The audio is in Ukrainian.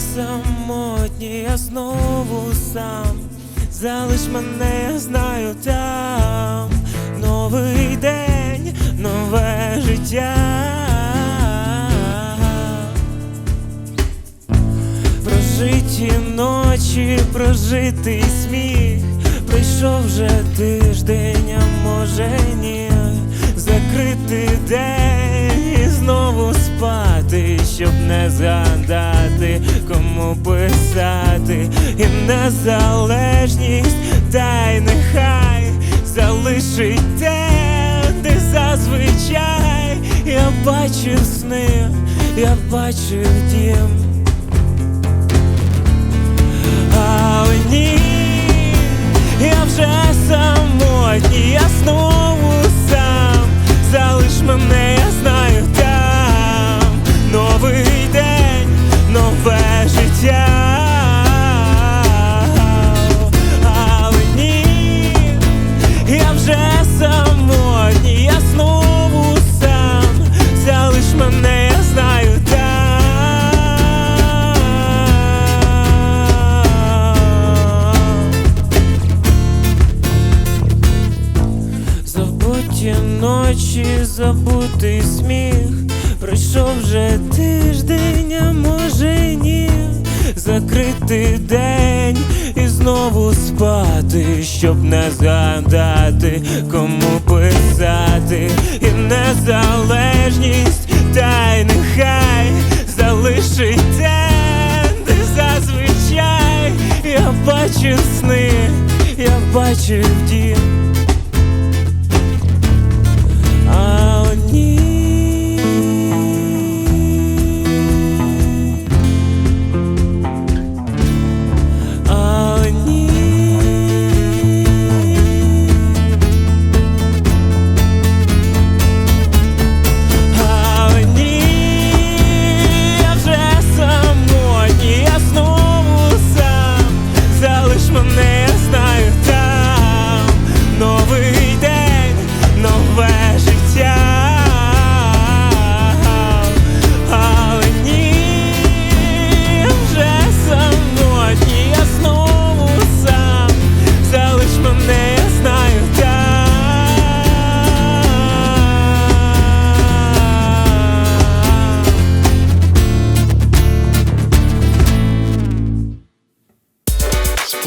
самотній, я знову сам. Залиш мене, я знаю там. Новий день, нове життя. Прожиті ночі, прожитий сміх. Прийшов вже тиждень, а може ні. Закритий день і знову спати, щоб не згадати, кому писати, і незалежність, та й нехай залишить те, де зазвичай я бачив сни, я бачив дім. Але ні, я вже самотній, я знову сам. Залиш мене, я знаю там. Новий Забуті ночі, забутий сміх. Пройшов вже тиждень, а може ні. Закритий день і знову спати, щоб не згадати, кому писати, і незалежність, та й нехай залишить те, де зазвичай я бачив сни, я бачив дім.